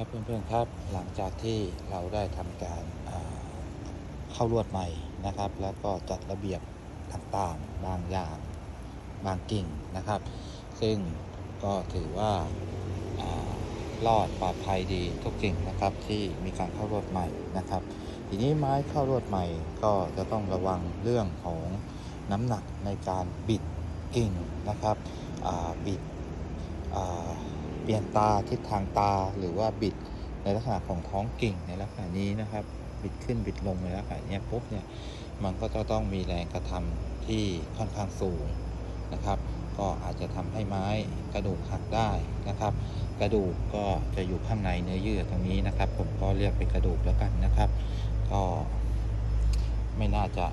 ครับเพื่อนๆครับหลังจากที่เราได้ทำการเข้าลวดใหม่นะครับ แล้วก็จัดระเบียบต่างๆ บางอย่างบางกิ่งนะครับ ซึ่งก็ถือว่าอารอดปลอดภัยดีทุกกิ่งนะครับที่มีการเข้าลวดใหม่นะครับ ทีนี้ไม้เข้าลวดใหม่ก็จะต้องระวังเรื่องของน้ำหนักในการบิดกิ่งนะครับบิด ปลี่ยนตาทิศทางตาหรือว่าบิดในลักษณะของท้องกิ่งในลักษณะนี้นะครับ บิดขึ้นบิดลงในลักษณะนี้ปุ๊บเนี่ยมันก็จะต้องมีแรงกระทำที่ค่อนข้างสูงนะครับ ก็อาจจะทำให้ไม้กระดูกหักได้นะครับ กระดูกก็จะอยู่ข้างในเนื้อเยื่อตรงนี้นะครับ ผมก็เรียกเป็นกระดูกแล้วกันนะครับ ก็ไม่น่าจะ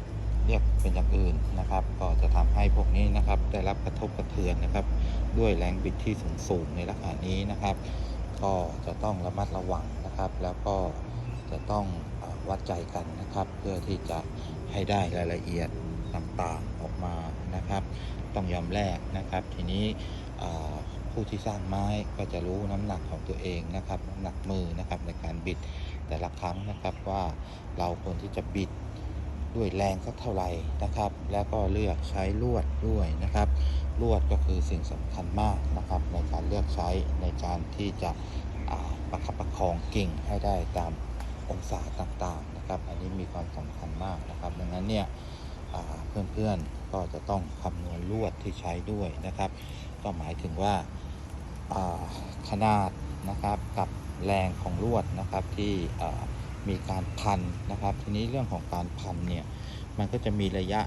เรียกเป็นอย่างอื่น นะครับ ก็จะทำให้พวกนี้นะครับได้รับกระทบกระเทือนนะครับ ด้วยแรงบิดที่สูงสูงในลักษณะนี้นะครับ ก็จะต้องระมัดระวังนะครับ แล้วก็จะต้องวัดใจกันนะครับ เพื่อที่จะให้ได้รายละเอียดต่างๆออกมานะครับ ต้องยอมแลกนะครับ ทีนี้ผู้ที่สร้างไม้ก็จะรู้น้ำหนักของตัวเองนะครับ น้ำหนักมือนะครับในการบิดแต่ละครั้งนะครับว่าเราควรที่จะบิด ด้วยแรงสักเท่าไหร่นะครับ แล้วก็เลือกใช้ลวดด้วยนะครับ ลวดก็คือสิ่งสำคัญมากนะครับ ในการเลือกใช้ในการที่จะประคับประคองกิ่งให้ได้ตามองศาต่างๆนะครับ อันนี้มีความสำคัญมากนะครับ ดังนั้นเนี่ยเพื่อนๆก็จะต้องคำนวณลวดที่ใช้ด้วยนะครับ ก็หมายถึงว่าขนาดนะครับกับแรงของลวดนะครับที่ มีการพันนะครับ ทีนี้เรื่องของการพันเนี่ยมันก็จะมีระยะ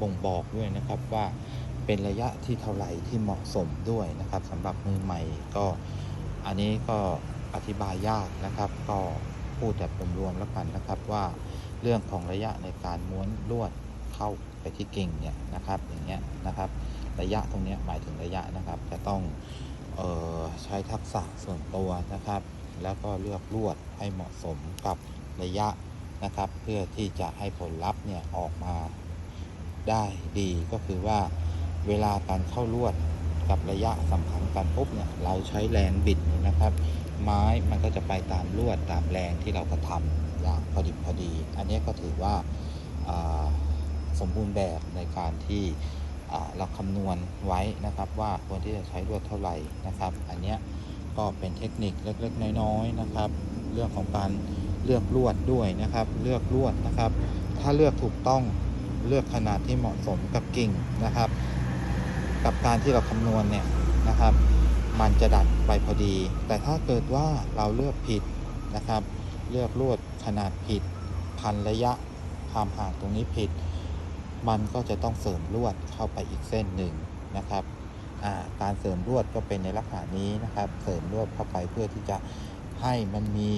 บ่งบอกด้วยนะครับว่าเป็นระยะที่เท่าไหร่ที่เหมาะสมด้วยนะครับสำหรับมือใหม่ก็อันนี้ก็อธิบายยากนะครับ ก็พูดแบบรวมๆแล้วกันนะครับว่าเรื่องของระยะในการม้วนลวดเข้าไปที่กิ่งเนี่ยนะครับอย่างเงี้ยนะครับ ระยะตรงเนี้ยหมายถึงระยะนะครับจะต้อง ใช้ทักษะส่วนตัวนะครับ แล้วก็เลือกลวดให้เหมาะสมกับระยะนะครับ เพื่อที่จะให้ผลลัพธ์เนี่ยออกมาได้ดีก็คือว่าเวลาการเข้าลวดกับระยะสัมพันธ์กันปุ๊บเนี่ยเราใช้แรงบิดนะครับ ไม้มันก็จะไปตามลวดตามแรงที่เรากระทำอย่างพอดิบพอดี อันนี้ก็ถือว่าาสมบูรณ์แบบในการที่ เราคำนวณไว้นะครับว่าควรที่จะใช้ลวดเท่าไหร่นะครับ อันนี้ก็เป็นเทคนิคเล็กๆ น้อยๆนะครับ เรื่องของการเลือกลวดด้วยนะครับ เลือกลวดนะครับ ถ้าเลือกถูกต้องเลือกขนาดที่เหมาะสมกับกิ่งนะครับ กับการที่เราคำนวณเนี่ยนะครับ มันจะดัดไปพอดี แต่ถ้าเกิดว่าเราเลือกผิดนะครับ เลือกลวดขนาดผิด พันระยะความห่างตรงนี้ผิด มันก็จะต้องเสริมลวดเข้าไปอีกเส้นหนึ่งนะครับการเสริมลวดก็เป็นในลักษณะนี้นะครับ เสริมลวดเข้าไปเพื่อที่จะให้มันมี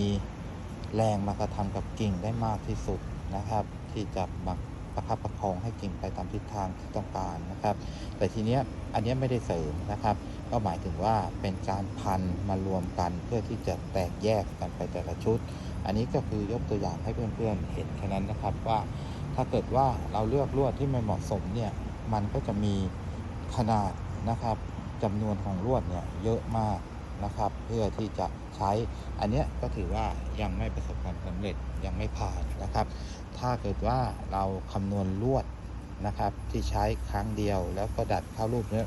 แรงมากระทำกับกิ่งได้มากที่สุดนะครับ ที่จะมาประคับประคองให้กิ่งไปตามทิศทางที่ต้องการนะครับ แต่ทีเนี้ยอันเนี้ยไม่ได้เสริมนะครับ ก็หมายถึงว่าเป็นการพันมารวมกันเพื่อที่จะแตกแยกกันไปแต่ละชุด อันนี้ก็คือยกตัวอย่างให้เพื่อนๆเห็นแค่นั้นนะครับว่า ถ้าเกิดว่าเราเลือกลวดที่ไม่เหมาะสมเนี่ยมันก็จะมีขนาดนะครับจำนวนของลวดเนี่ยเยอะมากนะครับ เพื่อที่จะใช้อันนี้ก็ถือว่ายังไม่ประสบความสำเร็จยังไม่ผ่านนะครับ ถ้าเกิดว่าเราคำนวณลวดนะครับที่ใช้ครั้งเดียวแล้วก็ดัดเข้ารูปเนี้ย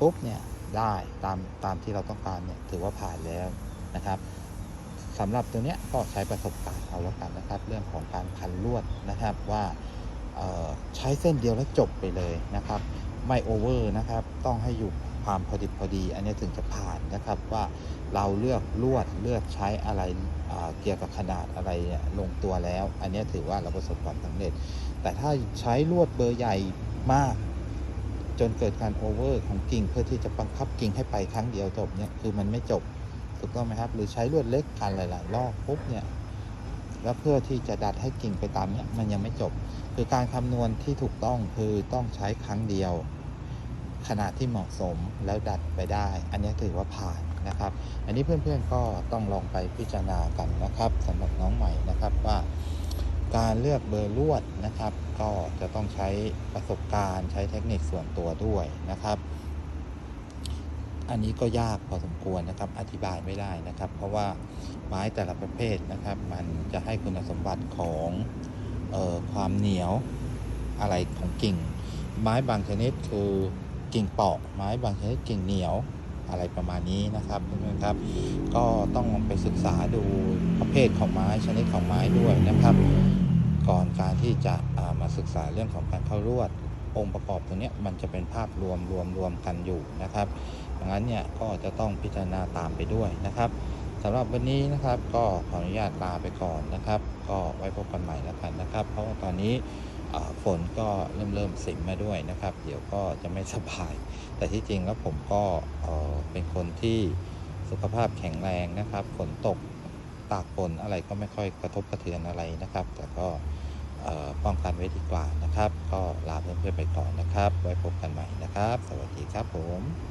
ปุ๊บเนี่ยได้ตามตามที่เราต้องการเนี่ยถือว่าผ่านแล้วนะครับ สำหรับตัวเนี้ยก็ใช้ประสบการณ์เอาแล้วกันนะครับ เรื่องของการพันลวดนะครับว่าใช้เส้นเดียวแล้วจบไปเลยนะครับ ไม่โอเวอร์นะครับ ต้องให้อยู่ความพอดิบพอดี อันนี้ถึงจะผ่านนะครับว่าเราเลือกลวดเลือกใช้อะไรเกี่ยวกับขนาดอะไรลงตัวแล้ว อันนี้ถือว่าเราประสบความสำเร็จ แต่ถ้าใช้ลวดเบอร์ใหญ่มาก จนเกิดการโอเวอร์ของกิ่งเพื่อที่จะบังคับกิ่งให้ไปครั้งเดียวจบเนี่ยคือมันไม่จบ ถูกต้องไหมครับ หรือใช้ลวดเล็กพันหลาย ๆ รอบปุ๊บเนี่ยแล้วเพื่อที่จะดัดให้กิ่งไปตามเนี้ยมันยังไม่จบ คือการคำนวณที่ถูกต้องคือต้องใช้ครั้งเดียว ขนาดที่เหมาะสมแล้วดัดไปได้ อันนี้ถือว่าผ่านนะครับ อันนี้เพื่อนๆก็ต้องลองไปพิจารณากันนะครับสำหรับน้องใหม่นะครับว่าการเลือกเบอร์ลวดนะครับ ก็จะต้องใช้ประสบการณ์ใช้เทคนิคส่วนตัวด้วยนะครับ อันนี้ก็ยากพอสมควรนะครับ อธิบายไม่ได้นะครับ เพราะว่าไม้แต่ละประเภทนะครับ มันจะให้คุณสมบัติของออความเหนียวอะไรของกิ่ง ไม้บางชนิดคือกิ่งเปาะ ไม้บางชนิดกิ่งเหนียวอะไรประมาณนี้นะครับเพื่อนๆครับ ก็ต้องไปศึกษาดูประเภทของไม้ชนิดของไม้ด้วยนะครับ ก่อนการที่จะามาศึกษาเรื่องของการเข้ารวด องค์ประกอบตรงเนี้มันจะเป็นภาพรวมรวมรวมกันอยู่นะครับดังนั้นเนี่ยก็จะต้องพิจารณาตามไปด้วยนะครับสำหรับวันนี้นะครับก็ขออนุญาตลาไปก่อนนะครับ ก็ไว้พบกันใหม่แล้วกันนะครับ เพราะว่าตอนนี้ฝนก็เริ่มเริ่มสิมมาด้วยนะครับ เดี๋ยวก็จะไม่สบาย แต่ที่จริงแล้วผมก็เเป็นคนที่สุขภาพแข็งแรงนะครับฝนตกตากฝนอะไรก็ไม่ค่อยกระทบกระเทือนอะไรนะครับ แต่ก็ ป้องกันไว้ดีกว่านะครับ ก็ลาเพื่อนๆไปก่อนนะครับ ไว้พบกันใหม่นะครับ สวัสดีครับผม